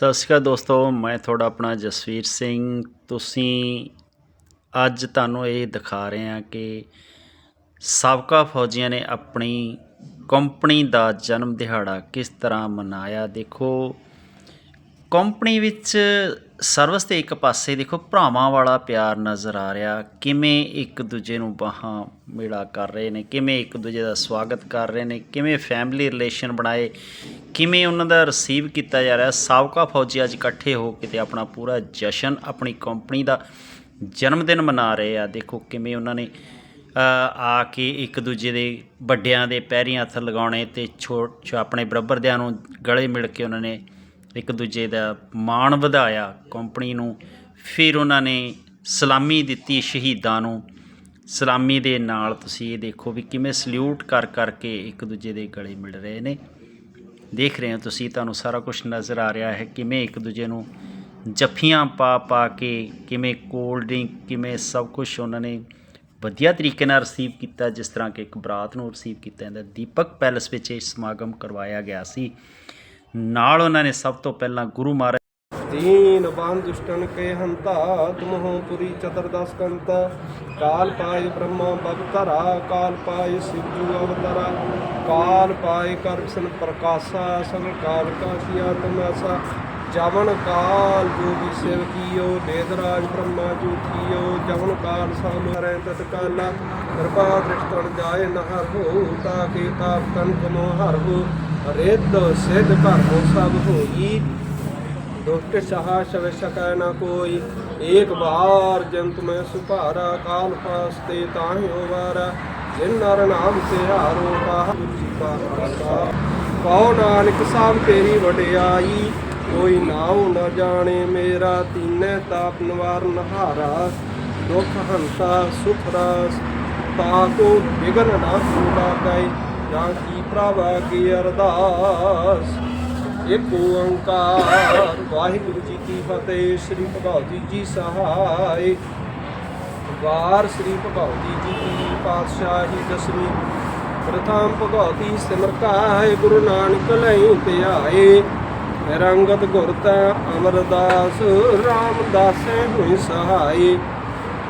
ਸਤਿ ਸ਼੍ਰੀ ਅਕਾਲ ਦੋਸਤੋ, ਮੈਂ ਤੁਹਾਡਾ ਆਪਣਾ ਜਸਵੀਰ ਸਿੰਘ। ਤੁਸੀਂ ਅੱਜ ਤੁਹਾਨੂੰ ਇਹ ਦਿਖਾ ਰਹੇ ਹਾਂ ਕਿ ਸਾਬਕਾ ਫੌਜੀਆਂ ਨੇ ਆਪਣੀ ਕੰਪਨੀ ਦਾ ਜਨਮ ਦਿਹਾੜਾ ਕਿਸ ਤਰ੍ਹਾਂ ਮਨਾਇਆ। ਦੇਖੋ, ਕੰਪਨੀ ਵਿੱਚ ਸਰਵਿਸ ਤੇ ਇੱਕ ਪਾਸੇ ਦੇਖੋ ਭਰਾਵਾਂ ਵਾਲਾ ਪਿਆਰ ਨਜ਼ਰ ਆ ਰਿਹਾ। ਕਿਵੇਂ ਇੱਕ ਦੂਜੇ ਨੂੰ ਬਾਹਾਂ ਮੇਲਾ ਕਰ ਰਹੇ ਨੇ, ਕਿਵੇਂ ਇੱਕ ਦੂਜੇ ਦਾ ਸਵਾਗਤ ਕਰ ਰਹੇ ਨੇ, ਕਿਵੇਂ ਫੈਮਿਲੀ ਰਿਲੇਸ਼ਨ ਬਣਾਏ, ਕਿਵੇਂ ਉਹਨਾਂ ਦਾ ਰਿਸੀਵ ਕੀਤਾ ਜਾ ਰਿਹਾ। ਸਾਬਕਾ ਫੌਜੀ ਅੱਜ ਇਕੱਠੇ ਹੋ ਕੇ ਤੇ ਆਪਣਾ ਪੂਰਾ ਜਸ਼ਨ ਆਪਣੀ ਕੰਪਨੀ ਦਾ ਜਨਮ ਦਿਨ ਮਨਾ ਰਹੇ ਆ। ਦੇਖੋ ਕਿਵੇਂ ਉਹਨਾਂ ਨੇ ਆ ਕੇ ਇੱਕ ਦੂਜੇ ਦੇ ਵੱਡਿਆਂ ਦੇ ਪੈਰੀਂ ਹੱਥ ਲਗਾਉਣੇ ਤੇ ਛੋਟ ਆਪਣੇ ਬਰਾਬਰਦਿਆਂ ਨੂੰ ਗਲੇ ਮਿਲ ਕੇ ਉਹਨਾਂ ਨੇ ਇੱਕ ਦੂਜੇ ਦਾ ਮਾਣ ਵਧਾਇਆ ਕੰਪਨੀ ਨੂੰ। ਫਿਰ ਉਹਨਾਂ ਨੇ ਸਲਾਮੀ ਦਿੱਤੀ ਸ਼ਹੀਦਾਂ ਨੂੰ। ਸਲਾਮੀ ਦੇ ਨਾਲ ਤੁਸੀਂ ਇਹ ਦੇਖੋ ਵੀ ਕਿਵੇਂ ਸਲੂਟ ਕਰ ਕਰਕੇ ਇੱਕ ਦੂਜੇ ਦੇ ਗਲੇ ਮਿਲ ਰਹੇ ਨੇ। ਦੇਖ ਰਹੇ ਹੋ ਤੁਸੀਂ, ਤੁਹਾਨੂੰ ਸਾਰਾ ਕੁਝ ਨਜ਼ਰ ਆ ਰਿਹਾ ਹੈ ਕਿਵੇਂ ਇੱਕ ਦੂਜੇ ਨੂੰ ਜੱਫੀਆਂ ਪਾ ਪਾ ਕੇ ਕਿਵੇਂ ਕੋਲਡ ਡਰਿੰਕ ਕਿਵੇਂ ਸਭ ਕੁਝ ਉਹਨਾਂ ਨੇ ਵਧੀਆ ਤਰੀਕੇ ਨਾਲ ਰਿਸੀਵ ਕੀਤਾ, ਜਿਸ ਤਰ੍ਹਾਂ ਕਿ ਇੱਕ ਬਰਾਤ ਨੂੰ ਰਿਸੀਵ ਕੀਤਾ ਜਾਂਦਾ। ਦੀਪਕ ਪੈਲਸ ਵਿੱਚ ਇਹ ਸਮਾਗਮ ਕਰਵਾਇਆ ਗਿਆ ਸੀ। ਨਾਲ ਉਹਨਾਂ ਨੇ ਸਭ ਤੋਂ ਪਹਿਲਾਂ ਗੁਰੂ ਮਹਾਰਾਜ ਦੀਨ ਬੰਦੁਸ਼ਟਨ ਕੇ ਹੰਤਾ ਤੁਮਹੋ ਪੁਰੀ ਚਤਰਦਸ ਕੰਤਾ। ਕਾਲ ਪਾਇ ਬ੍ਰਹਮਾ ਬਵਤਰਾ ਕਾਲ ਪਾਇ ਸਿੱਧੂ ਅਵਤਰਾ। ਕਾਲ ਪਾਇ ਕਰਸ਼ਨ ਪ੍ਰਕਾਸ਼ਾ ਸਗਲ ਕਾਲ ਕਾ ਸਿਆ ਤਮਾਸਾ। ਜਵਨ ਕਾਲ ਜੋਗੀ ਸਿਵ ਕੀਓ ਦੇਦਰਾਜ ਬ੍ਰਹਮਾ ਜੋਤੀਓ ਜਵਨ ਕਾਲ ਸਾਮਰੈ ਤਤ ਕਾਲਾ। ਕਿਰਪਾ ਦ੍ਰਿਸ਼ਟਣ ਜਾਏ ਨਹਰ ਹੋ, ਤਾ ਕੇ ਤਾਪ ਤਨ ਤੁਮੋ ਹਰ ਹੋ। ਰੇਤ ਸਿੱਧ ਘਰ ਹੋ ਸਭ ਹੋਈ। ਦੁਸ਼ਟ ਸਹਾ ਸ਼ਵ ਨਾ ਕੋਈ। ਏਕ ਬਾਰ ਜੰਤ ਮੈਂ ਸੁਭਾਰਾ, ਕਾਲ ਪਾਸਤੇ ਤਾਹੀ ਹੋਵਾਰਾ ਜਿਨ ਨਰ ਨਾਮ ਸੇ ਹਾਰੋ ਕਾਹ ਜੀ ਕਾ ਕਉ ਨਾਨਕ ਸਾਹਿਬ ਤੇਰੀ ਵਡਿਆਈ, ਕੋਈ ਨਾਉ ਨਾ ਜਾਣੇ ਮੇਰਾ, ਤੀਨੇ ਤਾਪ ਨਵਾਰ ਨਹਾਰਾ। ਦੁਖ ਹੰਸਾ ਸੁਖ ਰਸ, ਤਾ ਵਿਗਨ ਨਾ ਹੋਣਾ ਕੈ ਜਾਂ ਕੀ ਪ੍ਰਭਾ ਕੀ ਅਰਦਾਸ? ਇੱਕ ਓੰਕਾਰ। ਵਾਹਿਗੁਰੂ ਜੀ ਕੀ ਫਤਿਹ, ਸ੍ਰੀ ਭਗਵਤੀ ਜੀ ਸਹਾਇ ਵਾਰ ਸ੍ਰੀ ਭਗਵਤੀ ਜੀ ਕੀ ਪਾਤਸ਼ਾਹੀ ਦਸਵੀਂ। ਪ੍ਰਥਮ ਭਗਵਤੀ ਸਿਮਰ ਗੁਰੂ ਨਾਨਕ ਲਈ ਧਿਆਏ ਰੰਗਤ ਗੁਰ ਤੈ ਅਮਰਦਾਸ, ਰਾਮਦਾਸੇ ਹੋਈ ਸਹਾਈ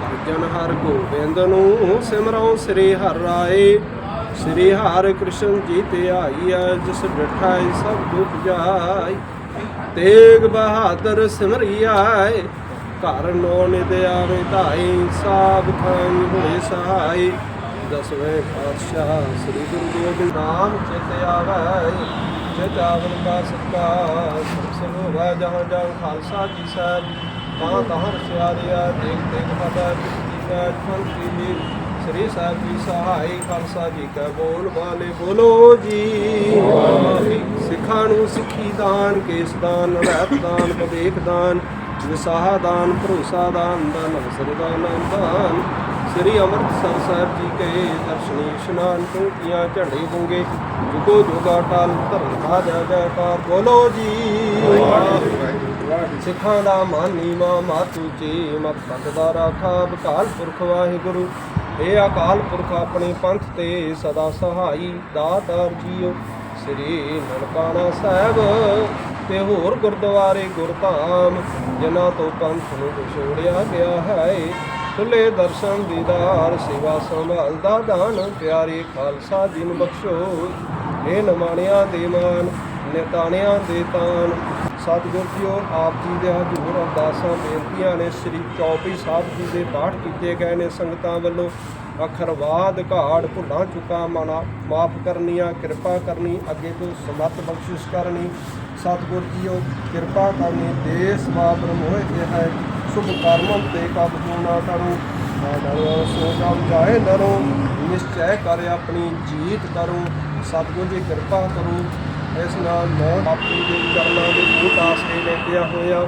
ਅਰਜਨ ਹਰ ਗੋਬਿੰਦ ਨੂੰ ਸਿਮਰਉ ਸ੍ਰੀ ਹਰਿ ਰਾਏ। ਸ੍ਰੀ ਹਰਿ ਕ੍ਰਿਸ਼ਨ ਜੀ ਤੇ ਆਈ ਜਿਸ ਡਠਾਈ ਸਭ ਦੁਖ ਜਾਈ ਤੇਗ ਬਹਾਦਰ ਸਿਮਰੀ ਘਰ ਨੋ ਨਿਦ ਆਵੇ ਧਾਈ ਸਾਬ ਖਾਈ ਹੋਏ ਸਹਾਈ ਦਸਵੇਂ ਪਾਤਸ਼ਾਹ ਸ੍ਰੀ ਗੁਰੂ ਗੋਬਿੰਦ ਨਾਮ ਚਿਤ ਆਵੇ, ਚਿਤ ਆਵਨ ਕਾ ਸਤਕਾ ਸਭ ਹੋਵਾ ਜਹਾਂ ਜਹਾਂ ਖਾਲਸਾ ਜੀ ਸਾਹਿਬ। ਤਾਂ ਹਰ ਸਿਆਰਿਆ, ਦੇਖ ਦੇਖ ਪਤਾ ਜੀ ਕਾ ਫੰਤੀ ਮੀਰ ਸ੍ਰੀ ਸਾਹਿਬ ਜੀ ਸਹਾਈ ਖਾਲਸਾ ਜੀ ਕਾ ਬੋਲ ਬਾਲੇ ਬੋਲੋ ਜੀ। ਸਿੱਖਾਂ ਨੂੰ ਸਿੱਖੀ ਦਾਨ ਕੇਸ ਦਾਨ ਰਹਿਤ ਦਾਨ ਵਿਵੇਕ ਦਾਨ ਵਿਸਾਹ ਦਾਨ ਭਰੋਸਾ ਦਾਨ ਦਾਨ ਸਰਦਾ ਦਾਨ ਸ੍ਰੀ ਅੰਮ੍ਰਿਤਸਰ ਸਾਹਿਬ ਜੀ ਕੇ ਦਰਸ਼ਨੀ ਇਸ਼ਨਾਨ ਤੋਂ ਕੀਆਂ ਝੰਡੇ ਬੁੰਗੇ ਜੁਗੋ ਜੁਗਾ ਟਾਲ ਧਰਮ ਦਾ ਜੈ ਜੈਕਾਰ ਬੋਲੋ ਜੀ। ਸਿੱਖਾਂ ਦਾ ਮਾਨੀ ਮਾ ਮਾਤੂ ਚੀ ਮਤ ਦਾ ਰਾਖਾ ਬਕਾਲ ਪੁਰਖ ਵਾਹਿਗੁਰੂ। ਇਹ ਅਕਾਲ ਪੁਰਖ ਆਪਣੇ ਪੰਥ ਤੇ ਸਦਾ ਸਹਾਈ ਦਾਤਾਰ ਜੀਓ ਸ੍ਰੀ ਨਨਕਾਣਾ ਸਾਹਿਬ ਤੇ ਹੋਰ ਗੁਰਦੁਆਰੇ ਗੁਰਧਾਮ, ਜਿਨ੍ਹਾਂ ਤੋਂ ਪੰਥ ਨੂੰ ਵਿਛੋੜਿਆ ਗਿਆ ਹੈ। ਖੁੱਲੇ ਦਰਸ਼ਨ ਦੀਦਾਰ, ਸੇਵਾ ਸੰਭਾਲ ਦਾ ਦਾਨ, ਪਿਆਰੇ ਖਾਲਸਾ ਦਿਨ ਬਖਸ਼ੋ। ਇਹ ਨਮਾਣਿਆਂ ਦੇ ਮਾਨ, ਨਿਤਾਣਿਆਂ ਦੇ ਤਾਨ ਸਤਿਗੁਰ ਜੀ ਔਰ ਆਪ ਜੀ ਦੇ ਹਜ਼ੂਰ ਅਰਦਾਸਾਂ ਬੇਨਤੀਆਂ ਨੇ, ਸ੍ਰੀ ਚੌਪੀ ਸਾਹਿਬ ਜੀ ਦੇ ਪਾਠ ਕੀਤੇ ਗਏ ਨੇ ਸੰਗਤਾਂ ਵੱਲੋਂ। ਅਖਰਵਾਦ ਘਾੜ, ਭੁੱਲਾਂ, ਚੁੱਕਾ ਮਨਾ ਮਾਫ ਕਰਨੀਆਂ, ਕਿਰਪਾ ਕਰਨੀ, ਅੱਗੇ ਤੋਂ ਸਮਤ ਬਖਸ਼ਿਸ਼ ਕਰਨੀ। ਸਤਿਗੁਰ ਜੀਓ, ਕਿਰਪਾ ਕਰਨੀ, ਦੇਸ ਬਾਬਰ ਮੋਹਿ ਤੇ ਹੈ, ਸ਼ੁਭ ਕਰਮੰ ਤੇ ਕਬ ਨਾ ਕਰੂੰ। ਨਾ ਡਰੋ ਸੋ ਜਮ ਜਾਏ ਡਰੋ ਨਿਸ਼ਚੈ ਕਰ ਆਪਣੀ ਜੀਤ ਕਰੋ। ਸਤਿਗੁਰ ਜੀ, ਕਿਰਪਾ ਕਰੋ। ਇਸ ਨਾਲ ਮੈਂ ਆਪਣੀ ਦੇ ਚਰਨਾਂ ਦੇ ਬੂਟ ਆਸਰੇ ਲੈ ਹੋਇਆ।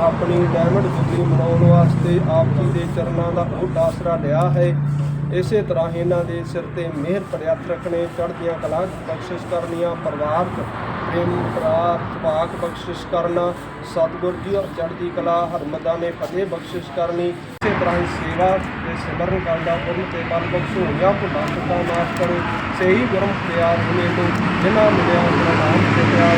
ਆਪਣੀ ਡਾਇਮੰਡ ਜੁਬਲੀ ਮਨਾਉਣ ਵਾਸਤੇ ਆਪ ਜੀ ਦੇ ਚਰਨਾਂ ਦਾ ਬੂਟ ਆਸਰਾ ਲਿਆ ਹੈ। ਇਸੇ ਤਰ੍ਹਾਂ ਇਹਨਾਂ ਦੇ ਸਿਰ ਤੇ ਮਿਹਰ ਭਰਿਆ ਹੱਥ ਰੱਖਣੇ, ਚੜ੍ਹਦੀਆਂ ਕਲਾ ਬਖਸ਼ਿਸ਼ ਕਰਨੀਆਂ ਪਰਿਵਾਰ ਚ ਪ੍ਰੇਮ ਪਾਕ ਬਖਸ਼ਿਸ਼ ਕਰਨਾ, ਸਤਿਗੁਰ ਜੀ ਔਰ ਚੜ੍ਹਦੀ ਕਲਾ ਹਰਮਦਾ ਨੇ ਫਤਿਹ ਬਖਸ਼ਿਸ਼ ਕਰਨੀ ਇਸੇ ਸੇਵਾ ਤੇ ਸਿਮਰਨ ਕਰਦਾ ਗੁਰੂ ਤੇ ਬਲ ਬਖਸ਼ੋਈਆਂ ਭੁੱਲਾਂ ਚੁੱਕਾਂ ਮਾਫ ਕਰੋ। ਸਹੀ ਗੁਰਮ ਪਿਆਰ ਹੁਨੇ ਨੂੰ ਜਿਨ੍ਹਾਂ ਮਿਲਿਆ ਤੇਰਾ ਨਾਮ ਤੇ ਪਿਆਰ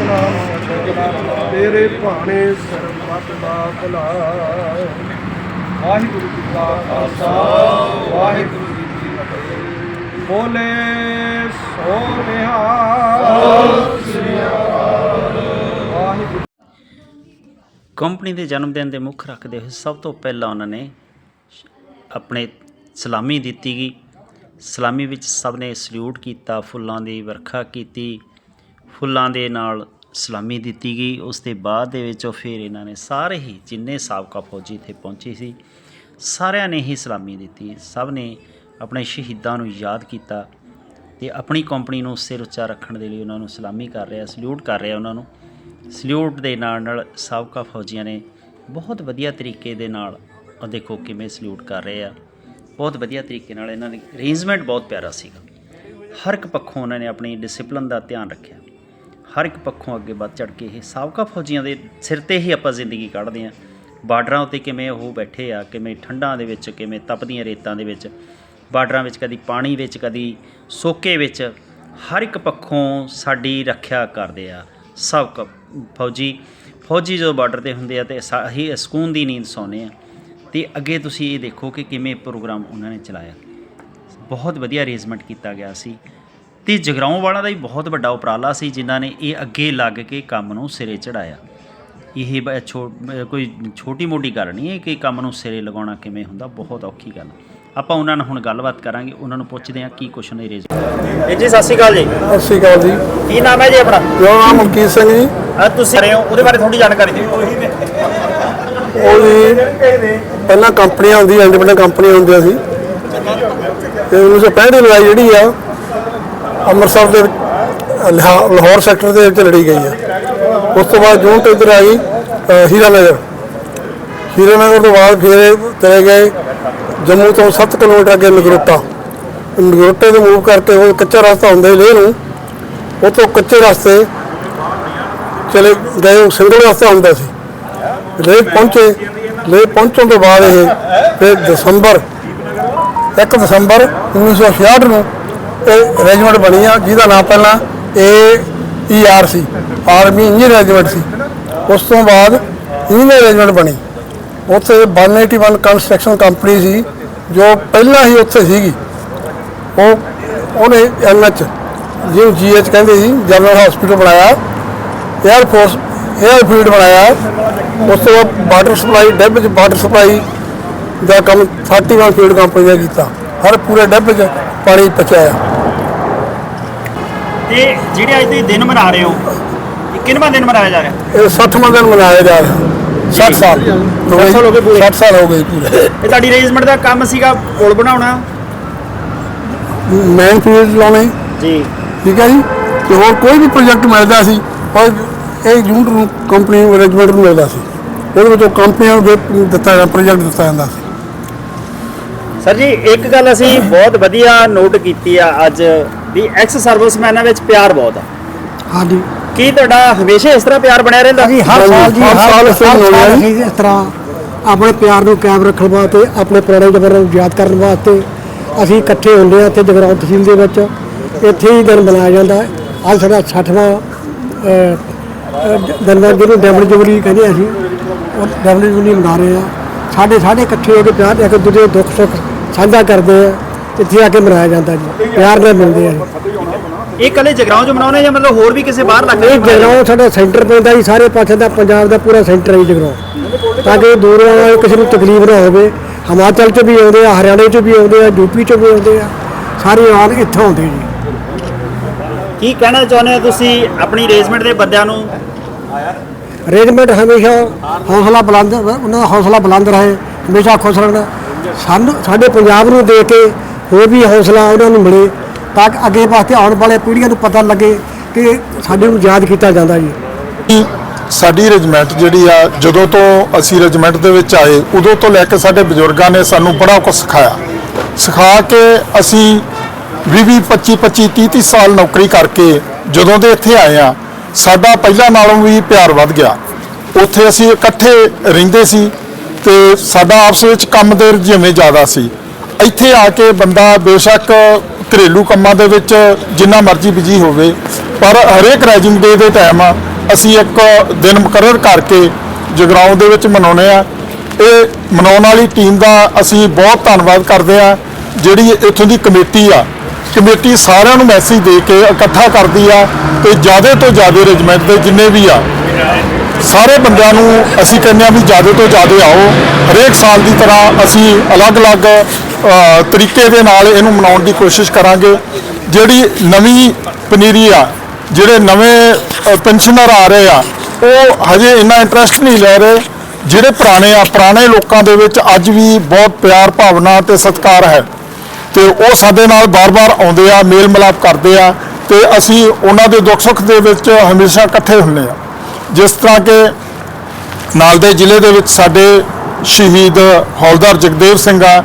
ਨਾਮ। ਸਜਣਾ ਤੇਰੇ ਭਾਣੇ ਸਰਬੱਤ ਦਾ ਭਲਾ। ਵਾਹਿਗੁਰੂ ਜੀ ਕਾ ਖਾਲਸਾ, ਵਾਹਿਗੁਰੂ ਜੀ ਕੀ ਫਤਿਹ। ਬੋਲੇ ਸੋ ਨਿਹਾਲ ਵਾਹਿਗੁਰੂ ਕੰਪਨੀ ਦੇ ਜਨਮ ਦਿਨ ਦੇ ਮੁੱਖ ਰੱਖਦੇ ਹੋਏ ਸਭ ਤੋਂ ਪਹਿਲਾਂ ਉਹਨਾਂ ਨੇ ਆਪਣੇ ਸਲਾਮੀ ਦਿੱਤੀ ਗਈ। ਸਲਾਮੀ ਵਿੱਚ ਸਭ ਨੇ ਸਲੂਟ ਕੀਤਾ, ਫੁੱਲਾਂ ਦੀ ਵਰਖਾ ਕੀਤੀ, ਫੁੱਲਾਂ ਦੇ ਨਾਲ ਸਲਾਮੀ ਦਿੱਤੀ ਗਈ। ਉਸ ਦੇ ਬਾਅਦ ਦੇ ਵਿੱਚ ਉਹ ਫਿਰ ਇਹਨਾਂ ਨੇ ਸਾਰੇ ਹੀ ਜਿੰਨੇ ਸਾਬਕਾ ਫੌਜੀ ਇੱਥੇ ਪਹੁੰਚੇ ਸੀ, ਸਾਰਿਆਂ ਨੇ ਹੀ ਸਲਾਮੀ ਦਿੱਤੀ। ਸਭ ਨੇ ਆਪਣੇ ਸ਼ਹੀਦਾਂ ਨੂੰ ਯਾਦ ਕੀਤਾ ਤੇ ਆਪਣੀ ਕੰਪਨੀ ਨੂੰ ਸਿਰ ਉੱਚਾ ਰੱਖਣ ਦੇ ਲਈ ਉਹਨਾਂ ਨੂੰ ਸਲਾਮੀ ਕਰ ਰਿਹਾ, ਸਲੂਟ ਕਰ ਰਿਹਾ ਉਹਨਾਂ ਨੂੰ। ਸਲੂਟ ਦੇ ਨਾਲ ਨਾਲ ਸਾਬਕਾ ਫੌਜੀਆਂ ਨੇ ਬਹੁਤ ਵਧੀਆ ਤਰੀਕੇ ਦੇ ਨਾਲ ਉਹ ਦੇਖੋ ਕਿਵੇਂ ਸਲੂਟ ਕਰ ਰਹੇ ਆ। ਬਹੁਤ ਵਧੀਆ ਤਰੀਕੇ ਨਾਲ ਇਹਨਾਂ ਦੀ ਅਰੇਂਜਮੈਂਟ ਬਹੁਤ ਪਿਆਰਾ ਸੀਗਾ। ਹਰ ਇੱਕ ਪੱਖੋਂ ਉਹਨਾਂ ਨੇ ਆਪਣੀ ਡਿਸਪਲਿਨ ਦਾ ਧਿਆਨ ਰੱਖਿਆ। ਹਰ ਇੱਕ ਪੱਖੋਂ ਅੱਗੇ ਵੱਧ ਚੜ ਕੇ ਇਹ ਸਾਬਕਾ ਫੌਜੀਆਂ ਦੇ ਸਿਰ ਤੇ ਹੀ ਆਪਾਂ ਜ਼ਿੰਦਗੀ ਕੱਢਦੇ ਹਾਂ। ਬਾਰਡਰਾਂ ਉੱਤੇ ਕਿਵੇਂ ਉਹ ਬੈਠੇ ਆ, ਕਿਵੇਂ ਠੰਡਾਂ ਦੇ ਵਿੱਚ, ਕਿਵੇਂ ਤਪਦੀਆਂ ਰੇਤਾਂ ਦੇ ਵਿੱਚ, ਬਾਰਡਰਾਂ ਵਿੱਚ ਕਦੀ ਪਾਣੀ ਵਿੱਚ, ਕਦੀ ਸੋਕੇ ਵਿੱਚ, ਹਰ ਇੱਕ ਪੱਖੋਂ ਸਾਡੀ ਰੱਖਿਆ ਕਰਦੇ ਆ। ਸਾਬਕਾ ਫੌਜੀ ਫੌਜੀ ਜਦੋਂ ਬਾਰਡਰ ਤੇ ਹੁੰਦੇ ਆ ਤੇ ਸਾਹੀ ਸਕੂਨ ਦੀ ਨੀਂਦ ਸੌਂਦੇ ਆ। ਤੇ ਅੱਗੇ ਤੁਸੀਂ ਇਹ ਦੇਖੋ ਕਿ ਕਿਵੇਂ ਪ੍ਰੋਗਰਾਮ ਉਹਨਾਂ ਨੇ ਚਲਾਇਆ। ਬਹੁਤ ਵਧੀਆ ਅਰੇਂਜਮੈਂਟ ਕੀਤਾ ਗਿਆ ਸੀ। ਤੇ ਜਗਰਾਉਂ ਵਾਲਾ ਦਾ ਵੀ ਬਹੁਤ ਵੱਡਾ ਉਪਰਾਲਾ ਸੀ ਜਿਨ੍ਹਾਂ ਨੇ ਇਹ ਅੱਗੇ ਲੱਗ ਕੇ ਕੰਮ ਨੂੰ ਸਿਰੇ ਚੜਾਇਆ ਇਹ ਬ- ਛੋ- ਕੋਈ ਛੋਟੀ ਮੋਟੀ ਗੱਲ ਨਹੀਂ ਹੈ ਕਿ ਕੰਮ ਨੂੰ ਸਿਰੇ ਲਗਾਉਣਾ ਕਿਵੇਂ ਹੁੰਦਾ, ਬਹੁਤ ਔਖੀ ਗੱਲ। ਆਪਾਂ ਉਹਨਾਂ ਨਾਲ ਹੁਣ ਗੱਲਬਾਤ ਕਰਾਂਗੇ ਉਹਨਾਂ ਨੂੰ ਪੁੱਛਦੇ ਹਾਂ ਕੀ ਕੁਛ ਨੇ ਰੇਜ਼ ਜੀ ਸਤਿ ਸ਼੍ਰੀ ਅਕਾਲ ਜੀ। ਸਤਿ ਸ਼੍ਰੀ ਅਕਾਲ ਜੀ। ਕੀ ਨਾਮ ਹੈ ਜੀ ਆਪਣਾ? ਮੇਰਾ ਨਾਮ ਮਲਕੀਤ ਸਿੰਘ ਜੀ। ਅੱਜ ਤੁਸੀਂ ਰਹੇ ਹੋ ਉਹਦੇ ਬਾਰੇ ਥੋੜੀ ਜਾਣਕਾਰੀ ਦਿਓ। ਉਹ ਜੀ ਪਹਿਲਾਂ ਕੰਪਨੀਆਂ ਹੁੰਦੀਆਂ ਇੰਡੀਪੈਂਡੈਂਟ ਕੰਪਨੀਆਂ ਹੁੰਦੀਆਂ ਸੀ। ਤੇ 1965 ਦੀ ਲੜਾਈ ਜਿਹੜੀ ਆ ਅੰਮ੍ਰਿਤਸਰ ਦੇ ਵਿੱਚ, ਅ, ਲਾਹੌ- ਲਾਹੌਰ ਸੈਕਟਰ ਦੇ ਵਿੱਚ ਲੜੀ ਗਈ ਆ। ਉਸ ਤੋਂ ਬਾਅਦ ਜੂਨ ਤੋਂ ਇੱਧਰ ਆਈ ਅ, ਹੀਰਾਨਗਰ। ਹੀਰਾਨਗਰ ਤੋਂ ਬਾਅਦ ਫਿਰ ਇਹ ਚਲੇ ਗਏ। ਜੰਮੂ ਤੋਂ 7 ਕਿਲੋਮੀਟਰ ਅੱਗੇ ਨਗਰੋਟਾ ਨਗਰੋਟੇ ਤੋਂ ਮੂਵ ਕਰਕੇ ਉਹ ਕੱਚਾ ਰਸਤਾ ਹੁੰਦਾ ਲੇਹ ਨੂੰ। ਉਹ ਤੋਂ ਕੱਚੇ ਰਸਤੇ ਚਲੇ ਗਏ, ਉਹ ਸਿੰਗਲ ਰਸਤਾ ਹੁੰਦਾ ਸੀ। ਲੇਹ ਪਹੁੰਚੇ। ਲੇਹ ਪਹੁੰਚਣ ਤੋਂ ਬਾਅਦ ਇਹ ਫਿਰ ਦਸੰਬਰ 1 ਦਸੰਬਰ 1966 ਨੂੰ ਇਹ ਰੈਜੀਮੈਂਟ ਬਣੀ ਆ, ਜਿਹਦਾ ਨਾਮ ਪਹਿਲਾਂ A E R C army engineer regiment ਸੀ। ਉਸ ਤੋਂ ਬਾਅਦ ਇੰਜੀਨੀਅਰ ਰੈਜੀਮੈਂਟ ਬਣੀ। ਉੱਥੇ 181 ਕੰਸਟਰਕਸ਼ਨ ਕੰਪਨੀ ਸੀ ਜੋ ਪਹਿਲਾਂ ਹੀ ਉੱਥੇ ਸੀਗੀ। ਉਹ ਉਹਨੇ ਐਨਐਚ ਜਿਹਨੂੰ ਜੀਐਚ ਕਹਿੰਦੇ ਸੀ ਜਨਰਲ ਹਸਪੀਟਲ ਬਣਾਇਆ 에ਅਰ ਫੋਰਸ 에ਅਰਫੀਲਡ ਬਣਾਇਆ। ਉਸ ਤੋਂ ਬਾਅਦ ਵਾਟਰ ਸਪਲਾਈ ਡੈਬ ਵਿੱਚ ਵਾਟਰ ਸਪਲਾਈ ਦਾ ਕੰਮ 31 ਫੀਲਡ ਕੰਪਨੀ ਨੇ ਕੀਤਾ। ਹਰ ਪੂਰੇ ਡੈਬ ਵਿੱਚ ਪਾਣੀ ਪਹੁੰਚਾਇਆ। ਤੇ ਜਿਹੜੇ ਅੱਜ ਤੁਸੀਂ ਦਿਨ ਮਨਾ ਰਹੇ ਹੋ ਇਹ ਕਿੰਨਵਾਂ ਦਿਨ ਮਨਾਇਆ ਜਾ ਰਿਹਾ? ਇਹ 60 ਦਿਨ ਮਨਾਇਆ ਜਾ ਰਿਹਾ। 60 ਸਾਲ। ਹੋ ਗਏ 60 ਸਾਲ ਹੋ ਗਏ ਪੂਰੇ। 60 ਸਾਲ ਹੋ ਗਏ ਪੂਰੇ। ਇਹ ਤੁਹਾਡੀ ਅਰੇਂਜਮੈਂਟ ਦਾ ਕੰਮ ਸੀਗਾ ਪੁਲ ਬਣਾਉਣਾ? ਮੈਨ ਫੀਲਡ ਲਾਉਣੇ ਜੀ। ਠੀਕ ਹੈ ਜੀ? ਤੇ ਹੋਰ ਕੋਈ ਵੀ ਪ੍ਰੋਜੈਕਟ ਮਿਲਦਾ ਸੀ ਪਰ ਇਹ ਯੂਨਿਟ ਨੂੰ ਕੰਪਨੀ ਮੈਨੇਜਮੈਂਟ ਨੂੰ ਮਿਲਦਾ ਸੀ। ਉਹਦੇ ਵਿੱਚੋਂ ਕੰਪਨੀਆਂ ਨੂੰ ਦਿੱਤਾ ਜਾਂਦਾ ਪ੍ਰੋਜੈਕਟ ਦਿੱਤਾ ਜਾਂਦਾ ਸੀ। ਸਰ ਜੀ ਇੱਕ ਗੱਲ ਅਸੀਂ ਬਹੁਤ ਵਧੀਆ ਨੋਟ ਕੀਤੀ ਆ ਅੱਜ ਵੀ ਐਕਸ ਸਰਵਿਸਮੈਨਾਂ ਵਿੱਚ ਪਿਆਰ ਬਹੁਤ ਆ। ਹਾਂਜੀ। ਕੀ ਤੁਹਾਡਾ ਹਮੇਸ਼ਾ ਇਸ ਤਰ੍ਹਾਂ ਪਿਆਰ ਬਣਿਆ ਰਹਿੰਦਾ? ਅਸੀਂ ਹਰ ਸਾਲ ਜੀ ਹਰ ਹਰ ਸਾਲ ਅਸੀਂ ਜੀ। ਇਸ ਤਰ੍ਹਾਂ ਆਪਣੇ ਪਿਆਰ ਨੂੰ ਕਾਇਮ ਰੱਖਣ ਵਾਸਤੇ ਆਪਣੇ ਪੁਰਾਣੇ ਜਬਰਾਂ ਨੂੰ ਯਾਦ ਕਰਨ ਵਾਸਤੇ ਅਸੀਂ ਇਕੱਠੇ ਹੁੰਦੇ ਹਾਂ ਇੱਥੇ ਜਗਰਾਉਂ ਤਹਿਸੀਲ ਦੇ ਵਿੱਚ। ਇੱਥੇ ਹੀ ਦਿਨ ਮਨਾਇਆ ਜਾਂਦਾ ਹੈ। ਅੱਜ ਸਾਡਾ 60ਵਾਂ ਦਿਨ ਦਾ ਜਿਹਨੂੰ ਡਬਲ ਜੁਬਲੀ ਕਹਿੰਦੇ ਅਸੀਂ। ਉਹ ਡਬਲ ਜੁਬਲੀ ਮਨਾ ਰਹੇ ਆ ਸਾਡੇ ਸਾਰੇ ਇਕੱਠੇ ਹੋ ਕੇ ਪਿਆਰ ਇੱਕ ਦੂਜੇ ਦੁੱਖ ਸੁੱਖ ਸਾਂਝਾ ਕਰਦੇ ਆ ਇੱਥੇ ਆ ਕੇ ਮਨਾਇਆ ਜਾਂਦਾ ਜੀ। ਪਿਆਰ ਨਾਲ ਮਿਲਦੇ ਆ ਜੀ ਇਹ ਕੱਲੇ ਜਗਰਾਉਂ ਚ ਮਨਾਉਣੇ ਜਾਂ ਮਤਲਬ ਹੋਰ ਵੀ ਕਿਸੇ ਬਾਹਰ ਲੱਗ ਇਹ ਜਗਰਾਉਂ ਸਾਡਾ ਸੈਂਟਰ ਪੈਂਦਾ ਜੀ ਸਾਰੇ ਪਾਸੇ ਦਾ ਪੰਜਾਬ ਦਾ ਪੂਰਾ ਸੈਂਟਰ ਹੈ ਜਗਰਾਉਂ। ਤਾਂ ਕਿ ਦੂਰ ਵਾਲੇ ਕਿਸੇ ਨੂੰ ਤਕਲੀਫ ਨਾ ਹੋਵੇ। ਹਿਮਾਚਲ ਚ ਵੀ ਆਉਂਦੇ ਆ ਹਰਿਆਣੇ ਚ ਵੀ ਆਉਂਦੇ ਆ ਯੂਪੀ ਚ ਵੀ ਆਉਂਦੇ ਆ। ਸਾਰੇ ਆਣ ਇੱਥੋਂ ਆਉਂਦੇ ਜੀ। ਕੀ ਕਹਿਣਾ ਚਾਹੁੰਦੇ ਹੋ ਤੁਸੀਂ ਆਪਣੀ ਅਰੇਂਜਮੈਂਟ ਦੇ ਬੰਦਿਆਂ ਨੂੰ? ਅਰੇਂਜਮੈਂਟ ਹਮੇਸ਼ਾ ਹੌਸਲਾ ਬੁਲੰਦ ਉਹਨਾਂ ਦਾ ਹੌਸਲਾ ਬੁਲੰਦ ਰਹੇ ਹਮੇਸ਼ਾ ਖੁਸ਼ ਰਹਿਣ। ਸਾਨੂੰ ਸਾਡੇ ਪੰਜਾਬ ਨੂੰ ਦੇਖ ਕੇ ਹੋਰ ਵੀ ਹੌਸਲਾ ਉਹਨਾਂ ਨੂੰ ਮਿਲੇ। ਤਾਂ ਕਿ ਅੱਗੇ ਵਾਸਤੇ ਆਉਣ ਵਾਲੇ ਪੀੜ੍ਹੀਆਂ ਨੂੰ ਪਤਾ ਲੱਗੇ ਕਿ ਸਾਡੇ ਨੂੰ ਯਾਦ ਕੀਤਾ ਜਾਂਦਾ ਜੀ। ਸਾਡੀ ਰੈਜੀਮੈਂਟ ਜਿਹੜੀ ਆ, ਜਦੋਂ ਤੋਂ ਅਸੀਂ ਰੈਜੀਮੈਂਟ ਦੇ ਵਿੱਚ ਆਏ, ਉਦੋਂ ਤੋਂ ਲੈ ਕੇ ਸਾਡੇ ਬਜ਼ੁਰਗਾਂ ਨੇ ਸਾਨੂੰ ਬੜਾ ਕੁਝ ਸਿਖਾਇਆ। ਸਿਖਾ ਕੇ ਅਸੀਂ 20 20 25 25 30 30 ਸਾਲ ਨੌਕਰੀ ਕਰਕੇ ਜਦੋਂ ਦੇ ਇੱਥੇ ਆਏ ਆ, ਸਾਡਾ ਪਹਿਲਾਂ ਨਾਲੋਂ ਵੀ ਪਿਆਰ ਵੱਧ ਗਿਆ। ਉੱਥੇ ਅਸੀਂ ਇਕੱਠੇ ਰਹਿੰਦੇ ਸੀ ਤੇ ਸਾਡਾ ਆਪਸ ਵਿੱਚ ਕੰਮ ਦੇ ਜਿਵੇਂ ਜ਼ਿਆਦਾ ਸੀ। ਇੱਥੇ ਆ ਕੇ ਬੰਦਾ ਬੇਸ਼ੱਕ ਘਰੇਲੂ ਕੰਮਾਂ ਦੇ ਵਿੱਚ ਜਿੰਨਾ ਮਰਜ਼ੀ ਬਿਜ਼ੀ ਹੋਵੇ, ਪਰ ਹਰੇਕ ਰਾਈਜ਼ਿੰਗ ਡੇ ਦੇ ਟਾਈਮ ਅਸੀਂ ਇੱਕ ਦਿਨ ਮੁਕਰਰ ਕਰਕੇ ਜਗਰਾਉਂ ਦੇ ਵਿੱਚ ਮਨਾਉਂਦੇ ਆ ਇਹ ਮਨਾਉਣ ਵਾਲੀ ਟੀਮ ਦਾ ਅਸੀਂ ਬਹੁਤ ਧੰਨਵਾਦ ਕਰਦੇ ਆ ਜਿਹੜੀ ਇੱਥੋਂ ਦੀ ਕਮੇਟੀ ਆ। ਕਮੇਟੀ ਸਾਰਿਆਂ ਨੂੰ ਮੈਸੇਜ ਦੇ ਕੇ ਇਕੱਠਾ ਕਰਦੀ ਆ ਤੇ ਜ਼ਿਆਦਾ ਤੋਂ ਜ਼ਿਆਦਾ ਰੈਜੀਮੈਂਟ ਦੇ ਜਿੰਨੇ ਵੀ ਆ ਸਾਰੇ ਬੰਦਿਆਂ ਨੂੰ ਅਸੀਂ ਕਹਿੰਦੇ ਆ ਵੀ ਜ਼ਿਆਦਾ ਤੋਂ ਜ਼ਿਆਦਾ ਆਓ। ਹਰੇਕ ਸਾਲ ਦੀ ਤਰ੍ਹਾਂ ਅਸੀਂ ਅਲੱਗ-ਅਲੱਗ ਤਰੀਕੇ ਦੇ ਨਾਲ ਇਹਨੂੰ ਮਨਾਉਣ ਦੀ ਕੋਸ਼ਿਸ਼ ਕਰਾਂਗੇ। ਜਿਹੜੀ ਨਵੀਂ ਪਨੀਰੀ ਆ, ਜਿਹੜੇ ਨਵੇਂ ਪੈਨਸ਼ਨਰ ਆ ਰਹੇ ਆ, ਉਹ ਹਜੇ ਇੰਨਾ ਇੰਟਰਸਟ ਨਹੀਂ ਲੈ ਰਹੇ, ਜਿਹੜੇ ਪੁਰਾਣੇ ਆ, ਪੁਰਾਣੇ ਲੋਕਾਂ ਦੇ ਵਿੱਚ ਅੱਜ ਵੀ ਬਹੁਤ ਪਿਆਰ ਭਾਵਨਾ ਤੇ ਸਤਿਕਾਰ ਹੈ। ਤੇ ਉਹ ਸਾਡੇ ਨਾਲ ਬਾਰ-ਬਾਰ ਆਉਂਦੇ ਆ ਮੇਲ ਮਿਲਾਪ ਕਰਦੇ ਆ ਤੇ ਅਸੀਂ ਉਹਨਾਂ ਦੇ ਦੁੱਖ ਸੁੱਖ ਦੇ ਵਿੱਚ ਹਮੇਸ਼ਾ ਇਕੱਠੇ ਹੁੰਦੇ ਆ। ਜਿਸ ਤਰ੍ਹਾਂ ਕਿ ਨਾਲ ਦੇ ਜ਼ਿਲ੍ਹੇ ਦੇ ਵਿੱਚ ਸਾਡੇ ਸ਼ਹੀਦ ਹੌਲਦਾਰ ਜਗਦੇਵ ਸਿੰਘ ਆ,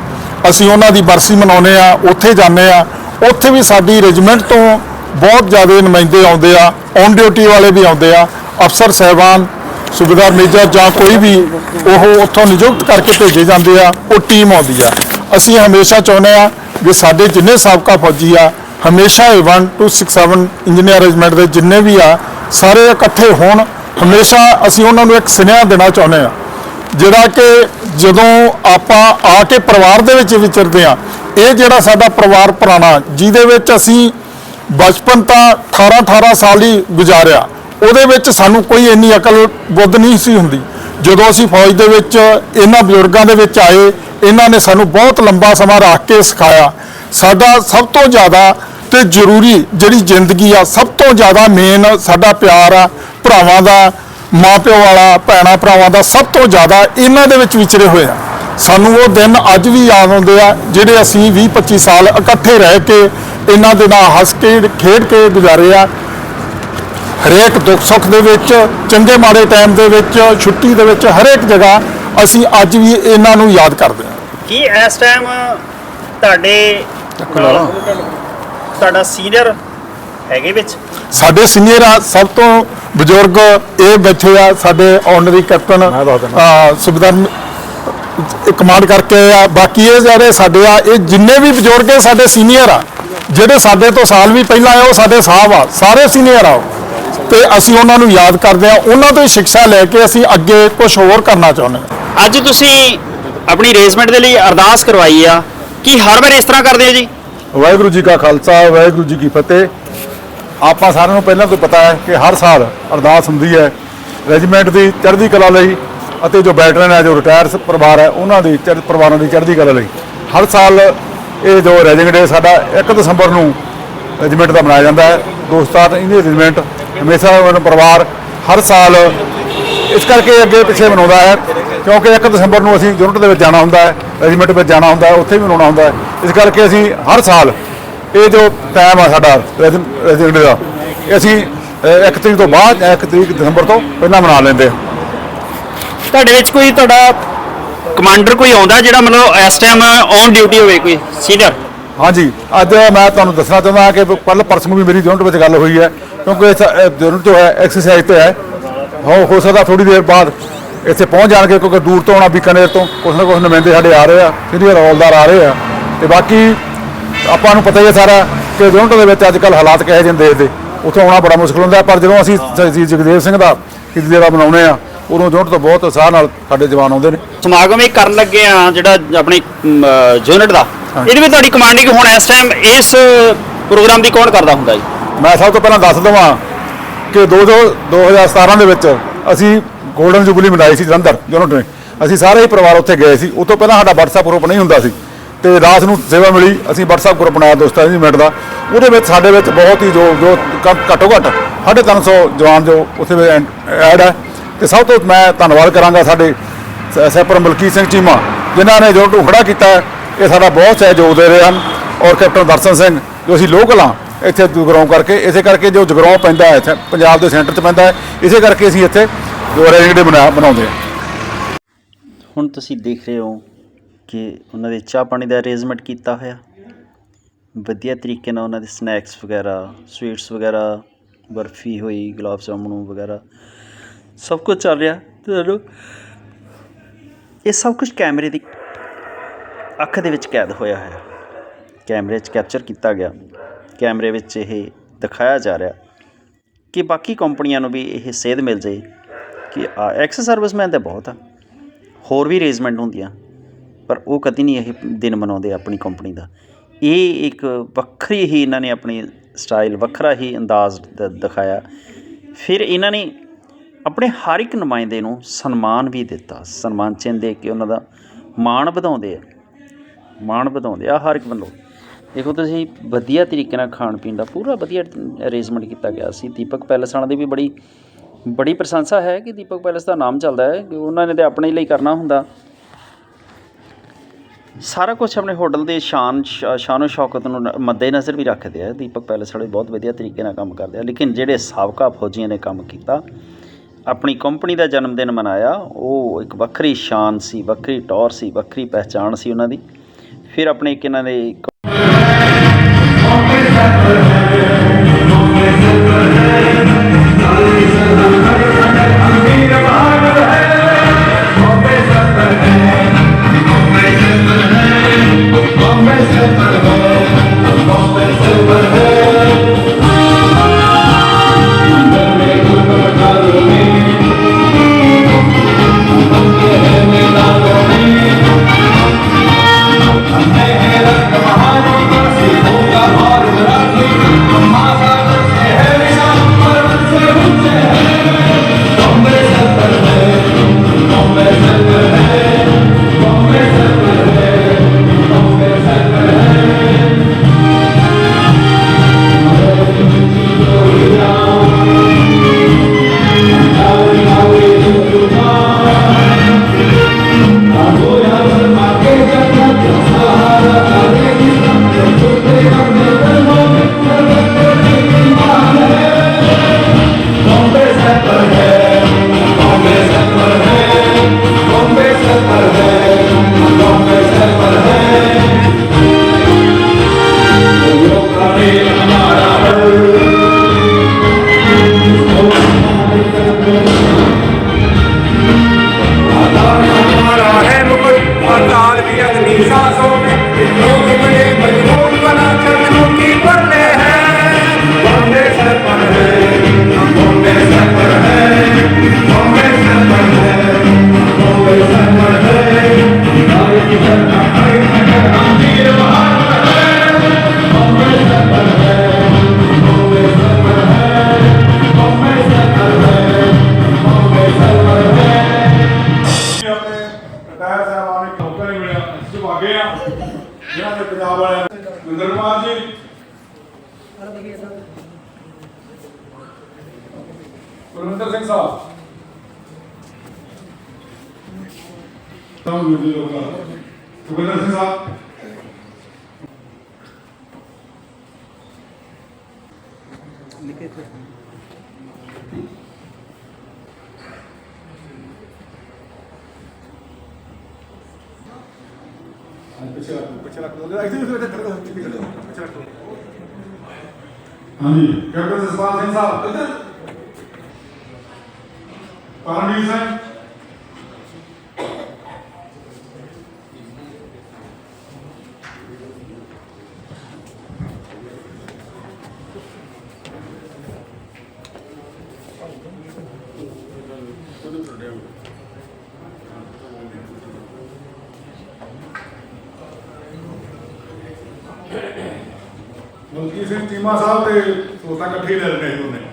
ਅਸੀਂ ਉਹਨਾਂ ਦੀ ਬਰਸੀ ਮਨਾਉਂਦੇ ਆ, ਉੱਥੇ ਜਾਂਦੇ ਆ। ਉੱਥੇ ਵੀ ਸਾਡੀ ਰੈਜੀਮੈਂਟ ਤੋਂ ਬਹੁਤ ਜ਼ਿਆਦਾ ਨੁਮਾਇੰਦੇ ਆਉਂਦੇ ਆ, ਔਨ ਡਿਊਟੀ ਵਾਲੇ ਵੀ ਆਉਂਦੇ ਆ, ਅਫਸਰ, ਸਹਿਬਾਨ, ਸੂਬੇਦਾਰ, ਮੇਜਰ ਜਾਂ ਕੋਈ ਵੀ ਉਹ ਉੱਥੋਂ ਨਿਯੁਕਤ ਕਰਕੇ ਭੇਜੇ ਜਾਂਦੇ ਆ, ਉਹ ਟੀਮ ਆਉਂਦੀ ਆ। ਅਸੀਂ ਹਮੇਸ਼ਾ ਚਾਹੁੰਦੇ ਆ ਵੀ ਸਾਡੇ ਜਿੰਨੇ ਸਾਬਕਾ ਫੌਜੀ ਆ, ਹਮੇਸ਼ਾ ਇਹ 1 2 6 7 ਇੰਜੀਨੀਅਰ ਰੈਜੀਮੈਂਟ ਦੇ ਜਿੰਨੇ ਵੀ ਆ, ਸਾਰੇ ਇਕੱਠੇ ਹੋਣ ਹਮੇਸ਼ਾ ਅਸੀਂ ਉਹਨਾਂ ਨੂੰ ਇੱਕ ਸੁਨੇਹਾ ਦੇਣਾ ਚਾਹੁੰਦੇ ਆ ਜਿਹੜਾ ਕਿ ਜਦੋਂ ਆਪਾਂ ਆ ਕੇ ਪਰਿਵਾਰ ਦੇ ਵਿੱਚ ਵਿਚਰਦੇ ਆ ਇਹ ਜਿਹੜਾ ਸਾਡਾ ਪਰਿਵਾਰ ਪੁਰਾਣਾ, ਜਿਹਦੇ ਵਿੱਚ ਅਸੀਂ ਬਚਪਨ ਤਾਂ 18 18 ਸਾਲ ਹੀ ਗੁਜ਼ਾਰਿਆ, ਉਹਦੇ ਵਿੱਚ ਸਾਨੂੰ ਕੋਈ ਇੰਨੀ ਅਕਲ ਬੁੱਧ ਨਹੀਂ ਸੀ ਹੁੰਦੀ। ਜਦੋਂ ਅਸੀਂ ਫੌਜ ਦੇ ਵਿੱਚ, ਇਹਨਾਂ ਬਜ਼ੁਰਗਾਂ ਦੇ ਵਿੱਚ ਆਏ, ਇਹਨਾਂ ਨੇ ਸਾਨੂੰ ਬਹੁਤ ਲੰਬਾ ਸਮਾਂ ਰੱਖ ਕੇ ਸਿਖਾਇਆ। ਸਾਡਾ ਸਭ ਤੋਂ ਜ਼ਿਆਦਾ ਤੇ ਜ਼ਰੂਰੀ ਜਿਹੜੀ ਜ਼ਿੰਦਗੀ ਆ ਸਭ ਤੋਂ ਜ਼ਿਆਦਾ ਮੇਨ ਸਾਡਾ ਪਿਆਰ ਆ ਭਰਾਵਾਂ ਦਾ ਮਾਪਿਓ ਵਾਲਾ ਭੈਣਾ ਭਰਾਵਾਂ ਦਾ ਸਭ ਤੋਂ ਜ਼ਿਆਦਾ ਇਹਨਾਂ ਦੇ ਵਿੱਚ ਵਿਚਰੇ ਹੋਏ ਆ। ਸਾਨੂੰ ਉਹ ਦਿਨ ਅੱਜ ਵੀ ਯਾਦ ਆਉਂਦੇ ਆ ਜਿਹੜੇ ਅਸੀਂ 20 25 ਸਾਲ ਇਕੱਠੇ ਰਹਿ ਕੇ ਇਹਨਾਂ ਦੇ ਨਾਲ ਹੱਸ ਕੇ ਖੇਡ ਕੇ ਗੁਜ਼ਾਰੇ ਆ। ਹਰੇਕ ਦੁੱਖ ਸੁੱਖ ਦੇ ਵਿੱਚ ਚੰਗੇ ਮਾੜੇ ਟਾਈਮ ਦੇ ਵਿੱਚ ਛੁੱਟੀ ਦੇ ਵਿੱਚ ਹਰੇਕ ਜਗ੍ਹਾ ਅਸੀਂ ਅੱਜ ਵੀ ਇਹਨਾਂ ਨੂੰ ਯਾਦ ਕਰਦੇ ਹਾਂ ਕੀ ਇਸ ਟਾਈਮ ਤੁਹਾਡੇ ਤੁਹਾਡਾ ਸੀਨੀਅਰ ਹੈਗੇ ਵਿੱਚ? ਸਾਡੇ ਸੀਨੀਅਰ ਆ ਸਭ ਤੋਂ ਬਜ਼ੁਰਗ ਇਹ ਬੈਠੇ ਆ ਸਾਡੇ ਆਨਰਰੀ ਕੈਪਟਨ ਸੁਬਦਰ ਕਮਾਂਡ ਕਰਕੇ ਆ। ਬਾਕੀ ਇਹ ਜਿਹੜੇ ਸਾਡੇ ਆ ਇਹ ਜਿੰਨੇ ਵੀ ਬਜ਼ੁਰਗ ਆ ਸਾਡੇ ਸੀਨੀਅਰ ਆ ਜਿਹੜੇ ਸਾਡੇ ਤੋਂ ਸਾਲ ਵੀ ਪਹਿਲਾਂ ਆਏ ਉਹ ਸਾਡੇ ਸਾਹਿਬ ਆ ਸਾਰੇ ਸੀਨੀਅਰ ਆ ਉਹ। ਤੇ ਅਸੀਂ ਉਹਨਾਂ ਨੂੰ ਯਾਦ ਕਰਦੇ ਆ। ਉਹਨਾਂ ਤੋਂ ਹੀ ਸਿੱਖਿਆ ਲੈ ਕੇ ਅਸੀਂ ਅੱਗੇ ਕੁਝ ਹੋਰ ਕਰਨਾ ਚਾਹੁੰਦੇ ਹਾਂ ਅੱਜ ਤੁਸੀਂ ਆਪਣੀ ਰੇਸਮੈਂਟ ਦੇ ਲਈ ਅਰਦਾਸ ਕਰਵਾਈ ਆ ਕੀ ਹਰ ਵਾਰ ਇਸ ਤਰ੍ਹਾਂ ਕਰਦੇ ਹੋ ਜੀ? ਵਾਹਿਗੁਰੂ ਜੀ ਕਾ ਖਾਲਸਾ, ਵਾਹਿਗੁਰੂ ਜੀ ਕੀ ਫਤਿਹ। ਆਪਾਂ ਸਾਰਿਆਂ ਨੂੰ ਪਹਿਲਾਂ ਤੋਂ ਪਤਾ ਹੈ ਕਿ ਹਰ ਸਾਲ ਅਰਦਾਸ ਹੁੰਦੀ ਹੈ ਰੈਜੀਮੈਂਟ ਦੀ ਚੜ੍ਹਦੀ ਕਲਾ ਲਈ ਅਤੇ ਜੋ ਵੈਟਰਨ ਹੈ, ਜੋ ਰਿਟਾਇਰ ਪਰਿਵਾਰ ਹੈ, ਉਹਨਾਂ ਦੀ ਚੜ੍ਹ ਪਰਿਵਾਰਾਂ ਦੀ ਚੜ੍ਹਦੀ ਕਲਾ ਲਈ। ਹਰ ਸਾਲ ਇਹ ਜੋ ਰੈਜੀਮੈਂਟ ਡੇ ਸਾਡਾ 1 ਦਸੰਬਰ ਨੂੰ ਰੈਜੀਮੈਂਟ ਦਾ ਮਨਾਇਆ ਜਾਂਦਾ ਹੈ। ਦੋਸਤਾਨ ਇਹਦੀ ਰੈਜੀਮੈਂਟ ਹਮੇਸ਼ਾ ਉਹਨਾਂ ਪਰਿਵਾਰ ਹਰ ਸਾਲ ਇਸ ਕਰਕੇ ਅੱਗੇ ਪਿੱਛੇ ਮਨਾਉਂਦਾ ਹੈ ਕਿਉਂਕਿ 1 ਦਸੰਬਰ ਨੂੰ ਅਸੀਂ ਯੂਨਿਟ ਦੇ ਵਿੱਚ ਜਾਣਾ ਹੁੰਦਾ ਹੈ ਰੈਜੀਮੈਂਟ ਵਿੱਚ ਜਾਣਾ ਹੁੰਦਾ ਹੈ ਉੱਥੇ ਵੀ ਮਨਾਉਣਾ ਹੁੰਦਾ ਹੈ। ਇਸ ਕਰਕੇ ਅਸੀਂ ਹਰ ਸਾਲ ਇਹ ਜੋ ਟਾਈਮ ਆ ਸਾਡਾ ਰੈਜੀਮੈਂਟ ਦਾ ਅਸੀਂ 1 ਤਰੀਕ ਤੋਂ ਬਾਅਦ 1 ਤਰੀਕ ਦਸੰਬਰ ਤੋਂ ਪਹਿਲਾਂ ਮਨਾ ਲੈਂਦੇ ਹਾਂ। ਤੁਹਾਡੇ ਵਿੱਚ ਕੋਈ ਤੁਹਾਡਾ ਕਮਾਂਡਰ ਕੋਈ ਆਉਂਦਾ ਜਿਹੜਾ ਮਤਲਬ ਇਸ ਟਾਈਮ ਔਨ ਡਿਊਟੀ ਹੋਵੇ ਕੋਈ? ਸੀਨੀਅਰ? ਹਾਂਜੀ ਅੱਜ ਮੈਂ ਤੁਹਾਨੂੰ ਦੱਸਣਾ ਚਾਹੁੰਦਾ ਕਿ ਕੱਲ ਪਰਸੋਂ ਵੀ ਮੇਰੀ ਯੂਨਿਟ ਵਿੱਚ ਗੱਲ ਹੋਈ ਹੈ ਕਿਉਂਕਿ ਇਸ ਯੂਨਿਟ ਜੋ ਹੈ ਐਕਸਰਸਾਈਜ਼ ਤੇ ਹੈ। ਹੋ ਹੋ ਸਕਦਾ ਥੋੜੀ ਦੇਰ ਬਾਅਦ ਇੱਥੇ ਪਹੁੰਚ ਜਾਣਗੇ ਕਿਉਂਕਿ ਦੂਰ ਤੋਂ ਆਉਣਾ ਬੀਕਾਨੇਰ ਤੋਂ। ਕੁਛ ਨਾ ਕੁਛ ਨੁਮਾਇੰਦੇ ਸਾਡੇ ਆ ਰਹੇ ਆ ਸੀਨੀਅਰ ਹੌਲਦਾਰ ਆ ਰਹੇ ਆ। ਤੇ ਬਾਕੀ ਆਪਾਂ ਨੂੰ ਪਤਾ ਹੀ ਹੈ ਸਾਰਾ ਕਿ ਯੂਨਿਟ ਦੇ ਵਿੱਚ ਅੱਜ ਕੱਲ ਹਾਲਾਤ ਕਿਹੋ ਜਿਹੇ ਦੇਸ਼ ਦੇ। ਉੱਥੋਂ ਆਉਣਾ ਬੜਾ ਮੁਸ਼ਕਲ ਹੁੰਦਾ ਪਰ ਜਦੋਂ ਅਸੀਂ ਜਗਦੇਵ ਸਿੰਘ ਦਾ ਸ਼ਹੀਦੀ ਜਿਹੜਾ ਬਣਾਉਨੇ ਆ ਉਦੋਂ ਯੂਨਿਟ ਤੋਂ ਬਹੁਤ ਉਤਸ਼ਾਹ ਨਾਲ ਸਾਡੇ ਜਵਾਨ ਆਉਂਦੇ ਨੇ। ਸਮਾਗਮ ਇਹ ਕਰਨ ਲੱਗੇ ਆ ਜਿਹੜਾ ਆਪਣੀ ਯੂਨਿਟ ਦਾ। ਇਹਦੇ ਵਿੱਚ ਤੁਹਾਡੀ ਕਮਾਂਡਿੰਗ ਹੁਣ ਇਸ ਟਾਈਮ ਇਸ ਪ੍ਰੋਗਰਾਮ ਦੀ ਕੌਣ ਕਰਦਾ ਹੁੰਦਾ ਜੀ? ਮੈਂ ਸਭ ਤੋਂ ਪਹਿਲਾਂ ਦੱਸ ਦਵਾਂ ਕਿ 2 2017 ਦੇ ਵਿੱਚ ਅਸੀਂ 골ਡਨ ਜੁਬਲੀ ਮਨਾਈ ਸੀ ਜਲੰਧਰ ਯੂਨਿਟ ਨੇ ਅਸੀਂ ਸਾਰੇ ਹੀ ਪਰਿਵਾਰ ਉੱਥੇ ਗਏ ਸੀ। ਉਸ ਤੋਂ ਪਹਿਲਾਂ ਸਾਡਾ WhatsApp ਗਰੁੱਪ ਨਹੀਂ ਹੁੰਦਾ ਸੀ। ਤੇ ਰਾਤ ਨੂੰ ਸੇਵਾ ਮਿਲੀ। ਅਸੀਂ WhatsApp ਗਰੁੱਪ ਬਣਾਇਆ ਦੋਸਤਾਂ ਦੀ ਮਿੰਟ ਦਾ। ਉਹਦੇ ਵਿੱਚ ਸਾਡੇ ਵਿੱਚ ਬਹੁਤ ਹੀ ਜੋ ਜੋ ਘ- ਘੱਟੋ ਘੱਟ 350 ਜਵਾਨ ਜੋ ਉੱਥੇ ਐਡ ਹੈ। ਤੇ ਸਭ ਤੋਂ ਮੈਂ ਧੰਨਵਾਦ ਕਰਾਂਗਾ ਸਾਡੇ ਸ- ਸੈਪਰ ਮਲਕੀ ਸਿੰਘ ਚੀਮਾ, ਜਿਨ੍ਹਾਂ ਨੇ ਜੋ ਖੜਾ ਕੀਤਾ ਇਹ ਸਾਡਾ ਬਹੁਤ ਸਹਿਯੋਗ ਦੇ ਰਹੇ ਹਨ। ਔਰ ਕੈਪਟਨ ਦਰਸ਼ਨ ਸਿੰਘ ਜੋ ਅਸੀਂ ਲੋਕਲ ਹਾਂ, ਇੱਥੇ ਜਗਰਾਉਂ ਕਰਕੇ, ਇਸੇ ਕਰਕੇ ਜੋ ਜਗਰਾਉਂ ਪੈਂਦਾ ਹੈ ਇੱਥੇ, ਪੰਜਾਬ ਦੇ ਸੈਂਟਰ 'ਚ ਪੈਂਦਾ ਹੈ, ਇਸੇ ਕਰਕੇ ਅਸੀਂ ਇੱਥੇ ਜੋ ਰੈਜੀਡੇ ਬਣਾਉਂਦੇ ਹਾਂ। ਹੁਣ ਤੁਸੀਂ ਦੇਖ ਰਹੇ ਹੋ ਕਿ ਉਹਨਾਂ ਦੇ ਚਾਹ ਪਾਣੀ ਦਾ ਅਰੇਂਜਮੈਂਟ ਕੀਤਾ ਹੋਇਆ। ਵਧੀਆ ਤਰੀਕੇ ਨਾਲ ਉਹਨਾਂ ਦੇ ਸਨੈਕਸ ਵਗੈਰਾ ਸਵੀਟਸ ਵਗੈਰਾ, ਬਰਫੀ ਹੋਈ, ਗੁਲਾਬ ਜਾਮੁਨ ਵਗੈਰਾ, ਸਭ ਕੁਝ ਚੱਲ ਰਿਹਾ। ਤੁਹਾਨੂੰ ਇਹ ਸਭ ਕੁਝ ਕੈਮਰੇ ਦੀ ਅੱਖ ਦੇ ਵਿੱਚ ਕੈਦ ਹੋਇਆ ਹੈ ਕੈਮਰੇ 'ਚ ਕੈਪਚਰ ਕੀਤਾ ਗਿਆ। ਕੈਮਰੇ ਵਿੱਚ ਇਹ ਦਿਖਾਇਆ ਜਾ ਰਿਹਾ ਕਿ ਬਾਕੀ ਕੰਪਨੀਆਂ ਨੂੰ ਵੀ ਇਹ ਸੇਧ ਮਿਲ ਜਾਏ ਕਿ ਐਕਸ ਸਰਵਿਸਮੈਨ ਤਾਂ ਬਹੁਤ ਆ, ਹੋਰ ਵੀ ਅਰੇਂਜਮੈਂਟ ਹੁੰਦੀਆਂ, ਪਰ ਉਹ ਕਦੀ ਨਹੀਂ ਇਹ ਦਿਨ ਮਨਾਉਂਦੇ ਆਪਣੀ ਕੰਪਨੀ ਦਾ। ਇਹ ਇੱਕ ਵੱਖਰੀ ਹੀ ਇਹਨਾਂ ਨੇ ਆਪਣੀ ਸਟਾਈਲ, ਵੱਖਰਾ ਹੀ ਅੰਦਾਜ਼ ਦ- ਦਿਖਾਇਆ। ਫਿਰ ਇਹਨਾਂ ਨੇ ਆਪਣੇ ਹਰ ਇੱਕ ਨੁਮਾਇੰਦੇ ਨੂੰ ਸਨਮਾਨ ਵੀ ਦਿੱਤਾ। ਸਨਮਾਨ ਚਿੰਨ੍ਹ ਦੇ ਕੇ ਉਹਨਾਂ ਦਾ ਮਾਣ ਵਧਾਉਂਦੇ ਆ। ਮਾਣ ਵਧਾਉਂਦੇ ਆ ਹਰ ਇੱਕ ਵੱਲੋਂ ਦੇਖੋ ਤੁਸੀਂ ਵਧੀਆ ਤਰੀਕੇ ਨਾਲ ਖਾਣ ਪੀਣ ਦਾ ਪੂਰਾ ਵਧੀਆ ਅਰੇਂਜਮੈਂਟ ਕੀਤਾ ਗਿਆ ਸੀ। ਦੀਪਕ ਪੈਲਸ ਵਾਲਿਆਂ ਦੀ ਵੀ ਬੜੀ ਬੜੀ ਪ੍ਰਸ਼ੰਸਾ ਹੈ ਕਿ ਦੀਪਕ ਪੈਲਸ ਦਾ ਨਾਮ ਚੱਲਦਾ ਹੈ, ਕਿ ਉਹਨਾਂ ਨੇ ਤੇ ਆਪਣੇ ਲਈ ਕਰਨਾ ਹੁੰਦਾ। ਸਾਰਾ ਕੁਝ ਆਪਣੇ ਹੋਟਲ ਦੇ ਸ਼ਾਨ, ਸ਼ਾਨੋ ਸ਼ੌਕਤ ਨੂੰ ਨ- ਮੱਦੇਨਜ਼ਰ ਵੀ ਰੱਖਦੇ ਆ। ਦੀਪਕ ਪੈਲਸ ਵਾਲੇ ਬਹੁਤ ਵਧੀਆ ਤਰੀਕੇ ਨਾਲ ਕੰਮ ਕਰਦੇ ਆ, ਲੇਕਿਨ ਜਿਹੜੇ ਸਾਬਕਾ ਫੌਜੀਆਂ ਨੇ ਕੰਮ ਕੀਤਾ, ਆਪਣੀ ਕੰਪਨੀ ਦਾ ਜਨਮ ਦਿਨ ਮਨਾਇਆ, ਉਹ ਇੱਕ ਵੱਖਰੀ ਸ਼ਾਨ ਸੀ, ਵੱਖਰੀ ਟੌਰ ਸੀ, ਵੱਖਰੀ ਪਹਿਚਾਣ ਸੀ ਉਹਨਾਂ ਦੀ। ਫਿਰ ਆਪਣੇ ਇੱਕ ਇਹਨਾਂ ਦੇ Bombay Central ਹਾਂਜੀ ਕੈਪਟਨ ਜਸਪਾਲ ਸਿੰਘ ਸਾਹਿਬ। ਇੱਧਰ। ਪਰਮਵੀਰ ਸਿੰਘ ਮਲਕੀਤ ਸਿੰਘ ਚੀਮਾ ਸਾਹਿਬ ਤੇ ਸੋਤਾ ਇਕੱਠੇ ਲੈ ਲੈਣੇ ਉਹਨੇ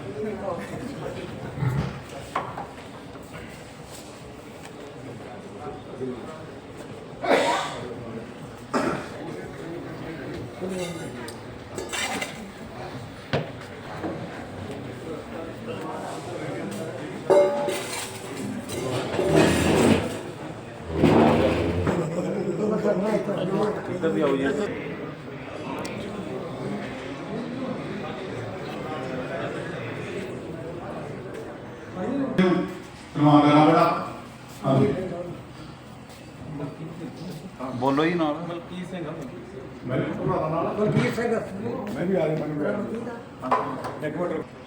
ਸਨਮਾਨ ਦੇਣਾ ਬੜਾ ਹਾਂਜੀ ਬੋਲੋ ਜੀ ਨਾਲ ਮੇਰੇ ਕੋਲ ਭਰਾ ਨਾਲ ਬਲਕੀਰ ਸਿੰਘ ਮੈਂ ਵੀ ਆ ਰਿਹਾ ਮੈਨੂੰ ਇੱਕ ਮਿੰਟ